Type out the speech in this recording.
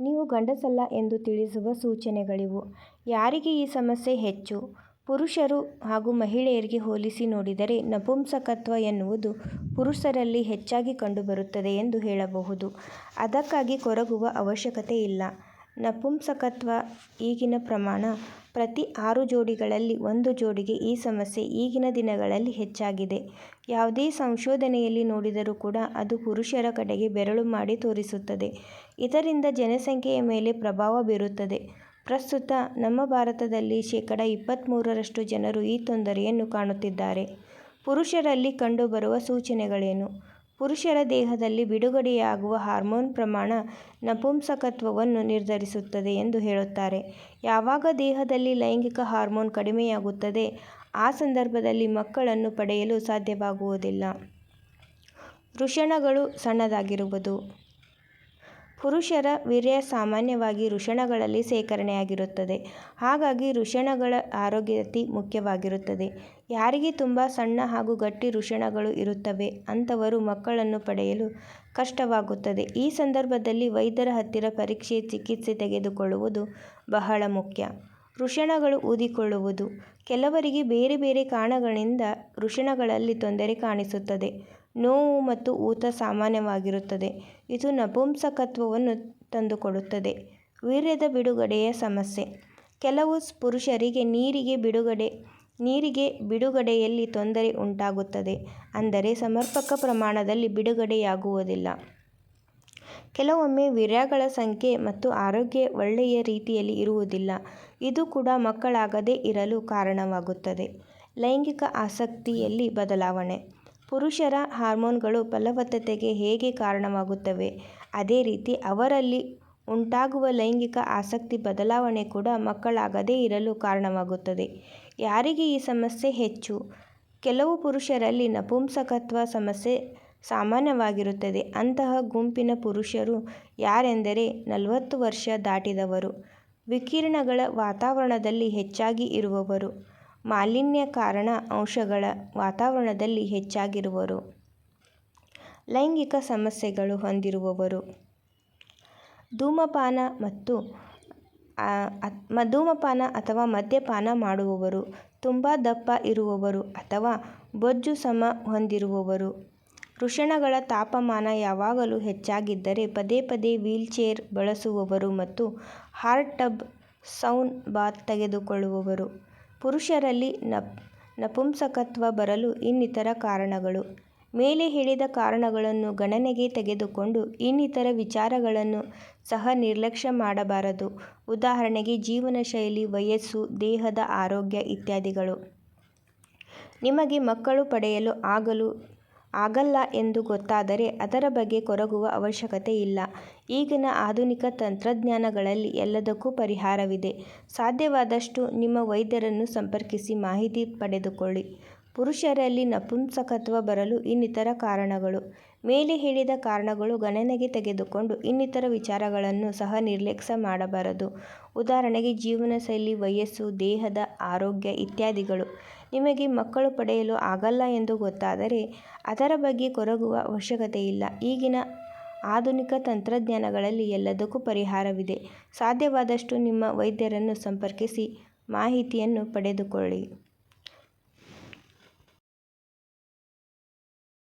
ನೀವು ಗಂಡಸಲ್ಲ ಎಂದು ತಿಳಿಸುವ ಸೂಚನೆಗಳಿವು. ಯಾರಿಗೆ ಈ ಸಮಸ್ಯೆ ಹೆಚ್ಚು? ಪುರುಷರು ಹಾಗೂ ಮಹಿಳೆಯರಿಗೆ ಹೋಲಿಸಿ ನೋಡಿದರೆ ನಪುಂಸಕತ್ವ ಎನ್ನುವುದು ಪುರುಷರಲ್ಲಿ ಹೆಚ್ಚಾಗಿ ಕಂಡುಬರುತ್ತದೆ ಎಂದು ಹೇಳಬಹುದು. ಅದಕ್ಕಾಗಿ ಕೊರಗುವ ಅವಶ್ಯಕತೆ ಇಲ್ಲ. ನಪುಂಸಕತ್ವ ಈಗಿನ ಪ್ರಮಾಣ ಪ್ರತಿ ಆರು ಜೋಡಿಗಳಲ್ಲಿ ಒಂದು ಜೋಡಿಗೆ ಈ ಸಮಸ್ಯೆ ಈಗಿನ ದಿನಗಳಲ್ಲಿ ಹೆಚ್ಚಾಗಿದೆ. ಯಾವುದೇ ಸಂಶೋಧನೆಯಲ್ಲಿ ನೋಡಿದರೂ ಕೂಡ ಅದು ಪುರುಷರ ಕಡೆಗೆ ಬೆರಳು ಮಾಡಿ ತೋರಿಸುತ್ತದೆ. ಇದರಿಂದ ಜನಸಂಖ್ಯೆಯ ಮೇಲೆ ಪ್ರಭಾವ ಬೀರುತ್ತದೆ. ಪ್ರಸ್ತುತ ನಮ್ಮ ಭಾರತದಲ್ಲಿ ಶೇಕಡ ಇಪ್ಪತ್ಮೂರರಷ್ಟು ಜನರು ಈ ತೊಂದರೆಯನ್ನು ಕಾಣುತ್ತಿದ್ದಾರೆ. ಪುರುಷರಲ್ಲಿ ಕಂಡುಬರುವ ಸೂಚನೆಗಳೇನು? ಪುರುಷರ ದೇಹದಲ್ಲಿ ಬಿಡುಗಡೆಯಾಗುವ ಹಾರ್ಮೋನ್ ಪ್ರಮಾಣ ನಪುಂಸಕತ್ವವನ್ನು ನಿರ್ಧರಿಸುತ್ತದೆ ಎಂದು ಹೇಳುತ್ತಾರೆ. ಯಾವಾಗ ದೇಹದಲ್ಲಿ ಲೈಂಗಿಕ ಹಾರ್ಮೋನ್ ಕಡಿಮೆಯಾಗುತ್ತದೆ, ಆ ಸಂದರ್ಭದಲ್ಲಿ ಮಕ್ಕಳನ್ನು ಪಡೆಯಲು ಸಾಧ್ಯವಾಗುವುದಿಲ್ಲ. ವೃಷಣಗಳು ಸಣ್ಣದಾಗಿರುವುದು. ಪುರುಷರ ವೀರ್ಯ ಸಾಮಾನ್ಯವಾಗಿ ಋಷಣಗಳಲ್ಲಿ ಸೇಕರಣೆಯಾಗಿರುತ್ತದೆ ಹಾಗಾಗಿ ಋಷಣಗಳ ಆರೋಗ್ಯ ಅತಿ ಮುಖ್ಯವಾಗಿರುತ್ತದೆ. ಯಾರಿಗೆ ತುಂಬ ಸಣ್ಣ ಹಾಗೂ ಗಟ್ಟಿ ಋಷಣಗಳು ಇರುತ್ತವೆ ಅಂತವರು ಮಕ್ಕಳನ್ನು ಪಡೆಯಲು ಕಷ್ಟವಾಗುತ್ತದೆ. ಈ ಸಂದರ್ಭದಲ್ಲಿ ವೈದ್ಯರ ಹತ್ತಿರ ಪರೀಕ್ಷೆ, ಚಿಕಿತ್ಸೆ ತೆಗೆದುಕೊಳ್ಳುವುದು ಬಹಳ ಮುಖ್ಯ. ಋಷಣಗಳು ಊದಿಕೊಳ್ಳುವುದು. ಕೆಲವರಿಗೆ ಬೇರೆ ಬೇರೆ ಕಾರಣಗಳಿಂದ ಋಷಣಗಳಲ್ಲಿ ತೊಂದರೆ ಕಾಣಿಸುತ್ತದೆ. ನೋವು ಮತ್ತು ಊತ ಸಾಮಾನ್ಯವಾಗಿರುತ್ತದೆ. ಇದು ನಪುಂಸಕತ್ವವನ್ನು ತಂದುಕೊಡುತ್ತದೆ. ವೀರ್ಯದ ಬಿಡುಗಡೆಯ ಸಮಸ್ಯೆ. ಕೆಲವು ಪುರುಷರಿಗೆ ನೀರಿಗೆ ಬಿಡುಗಡೆ, ನೀರಿಗೆ ಬಿಡುಗಡೆಯಲ್ಲಿ ತೊಂದರೆ ಉಂಟಾಗುತ್ತದೆ. ಅಂದರೆ ಸಮರ್ಪಕ ಪ್ರಮಾಣದಲ್ಲಿ ಬಿಡುಗಡೆಯಾಗುವುದಿಲ್ಲ. ಕೆಲವೊಮ್ಮೆ ವೀರ್ಯಗಳ ಸಂಖ್ಯೆ ಮತ್ತು ಆರೋಗ್ಯ ಒಳ್ಳೆಯ ರೀತಿಯಲ್ಲಿ ಇರುವುದಿಲ್ಲ. ಇದು ಕೂಡ ಮಕ್ಕಳಾಗದೇ ಇರಲು ಕಾರಣವಾಗುತ್ತದೆ. ಲೈಂಗಿಕ ಆಸಕ್ತಿಯಲ್ಲಿ ಬದಲಾವಣೆ. ಪುರುಷರ ಹಾರ್ಮೋನ್ಗಳು ಫಲವತ್ತತೆಗೆ ಹೇಗೆ ಕಾರಣವಾಗುತ್ತವೆ ಅದೇ ರೀತಿ ಅವರಲ್ಲಿ ಉಂಟಾಗುವ ಲೈಂಗಿಕ ಆಸಕ್ತಿ ಬದಲಾವಣೆ ಕೂಡ ಮಕ್ಕಳಾಗದೇ ಇರಲು ಕಾರಣವಾಗುತ್ತದೆ. ಯಾರಿಗೆ ಈ ಸಮಸ್ಯೆ ಹೆಚ್ಚು? ಕೆಲವು ಪುರುಷರಲ್ಲಿ ನಪುಂಸಕತ್ವ ಸಮಸ್ಯೆ ಸಾಮಾನ್ಯವಾಗಿರುತ್ತದೆ. ಅಂತಹ ಗುಂಪಿನ ಪುರುಷರು ಯಾರೆಂದರೆ ನಲವತ್ತು ವರ್ಷ ದಾಟಿದವರು, ವಿಕಿರಣಗಳ ವಾತಾವರಣದಲ್ಲಿ ಹೆಚ್ಚಾಗಿ ಇರುವವರು, ಮಾಲಿನ್ಯಕಾರಕ ಅಂಶಗಳ ವಾತಾವರಣದಲ್ಲಿ ಹೆಚ್ಚಾಗಿರುವರು. ಲೈಂಗಿಕ ಸಮಸ್ಯೆಗಳು ಹೊಂದಿರುವವರು, ಧೂಮಪಾನ ಮತ್ತು ಧೂಮಪಾನ ಅಥವಾ ಮದ್ಯಪಾನ ಮಾಡುವವರು, ತುಂಬ ದಪ್ಪ ಇರುವವರು ಅಥವಾ ಬೊಜ್ಜು ಸಮ ಹೊಂದಿರುವವರು, ವೃಷಣಗಳ ತಾಪಮಾನ ಯಾವಾಗಲೂ ಹೆಚ್ಚಾಗಿದ್ದರೆ ಪದೇ ಪದೇ ವೀಲ್ಚೇರ್ ಬಳಸುವವರು ಮತ್ತು ಹಾರ್ಟ್ ಟಬ್, ಸೌನ್ ಬಾತ್ ತೆಗೆದುಕೊಳ್ಳುವವರು. ಪುರುಷರಲ್ಲಿ ನಪ್ ನಪುಂಸಕತ್ವ ಬರಲು ಇನ್ನಿತರ ಕಾರಣಗಳು. ಮೇಲೆ ಹೇಳಿದ ಕಾರಣಗಳನ್ನು ಗಣನೆಗೆ ತೆಗೆದುಕೊಂಡು ಇನ್ನಿತರ ವಿಚಾರಗಳನ್ನು ಸಹ ನಿರ್ಲಕ್ಷ್ಯ ಮಾಡಬಾರದು. ಉದಾಹರಣೆಗೆ ಜೀವನಶೈಲಿ, ವಯಸ್ಸು, ದೇಹದ ಆರೋಗ್ಯ ಇತ್ಯಾದಿಗಳು. ನಿಮಗೆ ಮಕ್ಕಳು ಪಡೆಯಲು ಆಗಲ್ಲ ಎಂದು ಗೊತ್ತಾದರೆ ಅದರ ಬಗ್ಗೆ ಕೊರಗುವ ಅವಶ್ಯಕತೆ ಇಲ್ಲ. ಈಗಿನ ಆಧುನಿಕ ತಂತ್ರಜ್ಞಾನಗಳಲ್ಲಿ ಎಲ್ಲದಕ್ಕೂ ಪರಿಹಾರವಿದೆ. ಸಾಧ್ಯವಾದಷ್ಟು ನಿಮ್ಮ ವೈದ್ಯರನ್ನು ಸಂಪರ್ಕಿಸಿ ಮಾಹಿತಿ ಪಡೆದುಕೊಳ್ಳಿ. ಪುರುಷರಲ್ಲಿ ನಪುಂಸಕತ್ವ ಬರಲು ಇನ್ನಿತರ ಕಾರಣಗಳು. ಮೇಲೆ ಹೇಳಿದ ಕಾರಣಗಳು ಗಣನೆಗೆ ತೆಗೆದುಕೊಂಡು ಇನ್ನಿತರ ವಿಚಾರಗಳನ್ನು ಸಹ ನಿರ್ಲಕ್ಷ್ಯ ಮಾಡಬಾರದು. ಉದಾಹರಣೆಗೆ ಜೀವನಶೈಲಿ, ವಯಸ್ಸು, ದೇಹದ ಆರೋಗ್ಯ ಇತ್ಯಾದಿಗಳು. ನಿಮಗೆ ಮಕ್ಕಳು ಪಡೆಯಲು ಆಗಲ್ಲ ಎಂದು ಗೊತ್ತಾದರೆ ಅದರ ಬಗ್ಗೆ ಕೊರಗುವ ಅವಶ್ಯಕತೆ ಇಲ್ಲ ಈಗಿನ ಆಧುನಿಕ ತಂತ್ರಜ್ಞಾನಗಳಲ್ಲಿ ಎಲ್ಲದಕ್ಕೂ ಪರಿಹಾರವಿದೆ. ಸಾಧ್ಯವಾದಷ್ಟು ನಿಮ್ಮ ವೈದ್ಯರನ್ನು ಸಂಪರ್ಕಿಸಿ ಮಾಹಿತಿಯನ್ನು ಪಡೆದುಕೊಳ್ಳಿ.